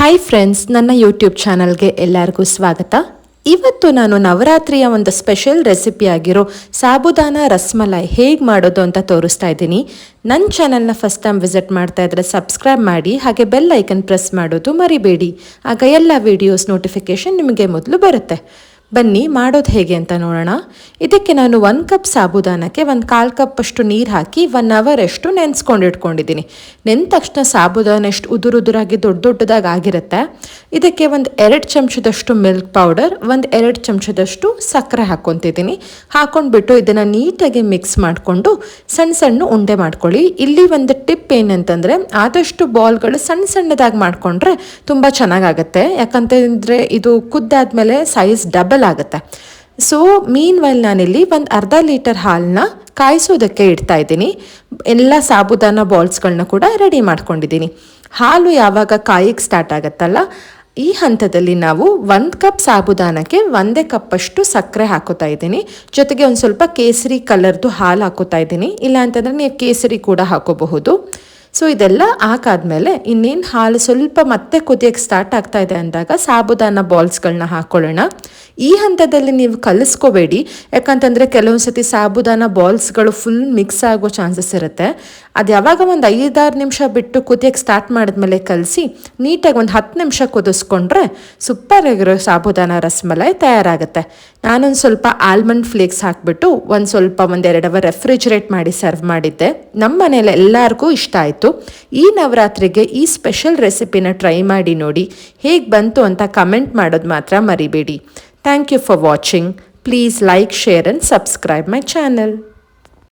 Hi friends ನನ್ನ YouTube ಚಾನಲ್ಗೆ ಎಲ್ಲರಿಗೂ ಸ್ವಾಗತ. ಇವತ್ತು ನಾನು ನವರಾತ್ರಿಯ ಒಂದು ಸ್ಪೆಷಲ್ ರೆಸಿಪಿ ಆಗಿರೋ ಸಾಬುದಾನ ರಸ್ಮಲೈ ಹೇಗೆ ಮಾಡೋದು ಅಂತ ತೋರಿಸ್ತಾ ಇದ್ದೀನಿ. ನನ್ನ ಚಾನಲ್ನ ಫಸ್ಟ್ ಟೈಮ್ ವಿಸಿಟ್ ಮಾಡ್ತಾ ಇದ್ರೆ ಸಬ್ಸ್ಕ್ರೈಬ್ ಮಾಡಿ, ಹಾಗೆ ಬೆಲ್ ಐಕನ್ ಪ್ರೆಸ್ ಮಾಡೋದು ಮರಿಬೇಡಿ. ಆಗ ಎಲ್ಲ ವಿಡಿಯೋಸ್ ನೋಟಿಫಿಕೇಷನ್ ನಿಮಗೆ ಮೊದಲು ಬರುತ್ತೆ. ಬನ್ನಿ, ಮಾಡೋದು ಹೇಗೆ ಅಂತ ನೋಡೋಣ. ಇದಕ್ಕೆ ನಾನು ಒಂದು ಕಪ್ ಸಾಬುದಾನಕ್ಕೆ ಒಂದು ಕಾಲು ಕಪ್ ಅಷ್ಟು ನೀರು ಹಾಕಿ ಒನ್ ಅವರ್ ಅಷ್ಟು ನೆನೆಸ್ಕೊಂಡು ಇಟ್ಕೊಂಡಿದ್ದೀನಿ. ನೆಂದ ತಕ್ಷಣ ಸಾಬುದಾನ ಎಷ್ಟು ಉದುರು ಉದುರಾಗಿ ದೊಡ್ಡ ದೊಡ್ಡದಾಗಿ ಆಗಿರುತ್ತೆ. ಇದಕ್ಕೆ ಒಂದು ಎರಡು ಚಮಚದಷ್ಟು ಮಿಲ್ಕ್ ಪೌಡರ್ ಒಂದು ಎರಡು ಚಮಚದಷ್ಟು ಸಕ್ಕರೆ ಹಾಕ್ಕೊತಿದ್ದೀನಿ ಹಾಕೊಂಡ್ಬಿಟ್ಟು ಇದನ್ನು ನೀಟಾಗಿ ಮಿಕ್ಸ್ ಮಾಡಿಕೊಂಡು ಸಣ್ಣ ಸಣ್ಣ ಉಂಡೆ ಮಾಡ್ಕೊಳ್ಳಿ. ಇಲ್ಲಿ ಒಂದು ಟಿಪ್ ಏನಂತಂದರೆ, ಆದಷ್ಟು ಬಾಲ್ಗಳು ಸಣ್ಣ ಸಣ್ಣದಾಗಿ ಮಾಡಿಕೊಂಡ್ರೆ ತುಂಬ ಚೆನ್ನಾಗಾಗತ್ತೆ. ಯಾಕಂತಂದರೆ ಇದು ಕುದ್ದಾದ್ಮೇಲೆ ಸೈಜ್ ಡಬಲ್ ಆಗುತ್ತೆ ಸೊ ಮೀನ್ ವೈಲ್ ನಾನಿಲ್ಲಿ ಒಂದು ಅರ್ಧ ಲೀಟರ್ ಹಾಲನ್ನ ಕಾಯಿಸೋದಕ್ಕೆ ಇಡ್ತಾ ಇದ್ದೀನಿ. ಎಲ್ಲ ಸಾಬುದಾನ ಬಾಲ್ಸ್ಗಳನ್ನ ಕೂಡ ರೆಡಿ ಮಾಡ್ಕೊಂಡಿದ್ದೀನಿ. ಹಾಲು ಯಾವಾಗ ಕಾಯಿಗೆ ಸ್ಟಾರ್ಟ್ ಆಗುತ್ತಲ್ಲ, ಈ ಹಂತದಲ್ಲಿ ನಾವು ಒಂದು ಕಪ್ ಸಾಬುದಾನಕ್ಕೆ ಒಂದೇ ಕಪ್ಪಷ್ಟು ಸಕ್ಕರೆ ಹಾಕೋತಾ ಇದ್ದೀನಿ. ಜೊತೆಗೆ ಒಂದು ಸ್ವಲ್ಪ ಕೇಸರಿ ಕಲರ್ದು ಹಾಲು ಹಾಕೋತಾ ಇದ್ದೀನಿ. ಇಲ್ಲ ಅಂತಂದರೆ ನೀವು ಕೇಸರಿ ಕೂಡ ಹಾಕೋಬಹುದು. ಸೊ ಇದೆಲ್ಲ ಹಾಕಾದ್ಮೇಲೆ ಇನ್ನೇನು ಹಾಲು ಸ್ವಲ್ಪ ಮತ್ತೆ ಕುದಿಯೋಕ್ಕೆ ಸ್ಟಾರ್ಟ್ ಆಗ್ತಾ ಇದೆ ಅಂದಾಗ ಸಾಬುದಾನ ಬಾಲ್ಸ್ಗಳನ್ನ ಹಾಕ್ಕೊಳ್ಳೋಣ ಈ ಹಂತದಲ್ಲಿ ನೀವು ಕಲಿಸ್ಕೋಬೇಡಿ. ಯಾಕಂತಂದರೆ ಕೆಲವೊಂದು ಸತಿ ಸಾಬುದಾನ ಬಾಲ್ಸ್ಗಳು ಫುಲ್ ಮಿಕ್ಸ್ ಆಗೋ ಚಾನ್ಸಸ್ ಇರುತ್ತೆ. ಅದು ಯಾವಾಗ ಒಂದು ಐದಾರು ನಿಮಿಷ ಬಿಟ್ಟು ಕುದಿಯೋಕ್ಕೆ ಸ್ಟಾರ್ಟ್ ಮಾಡಿದ್ಮೇಲೆ ಕಲಸಿ, ನೀಟಾಗಿ ಒಂದು ಹತ್ತು ನಿಮಿಷ ಕುದಿಸ್ಕೊಂಡ್ರೆ ಸೂಪರ್ ಆಗಿರೋ ಸಾಬುದಾನ ರಸಮಲೈ ತಯಾರಾಗುತ್ತೆ. ನಾನೊಂದು ಸ್ವಲ್ಪ ಆಲ್ಮಂಡ್ ಫ್ಲೇಕ್ಸ್ ಹಾಕಿಬಿಟ್ಟು ಒಂದು ಸ್ವಲ್ಪ ಒಂದೆರಡು ಅವರ್ ರೆಫ್ರಿಜರೇಟ್ ಮಾಡಿ ಸರ್ವ್ ಮಾಡಿದ್ದೆ. ನಮ್ಮ ಮನೇಲಿ ಎಲ್ಲರಿಗೂ ಇಷ್ಟ ಆಯಿತು. ಈ ನವರಾತ್ರಿಗೆ ಈ ಸ್ಪೆಷಲ್ ರೆಸಿಪಿನ ಟ್ರೈ ಮಾಡಿ ನೋಡಿ. ಹೇಗೆ ಬಂತು ಅಂತ ಕಮೆಂಟ್ ಮಾಡೋದು ಮಾತ್ರ ಮರಿಬೇಡಿ. Thank you for watching please like share and subscribe my channel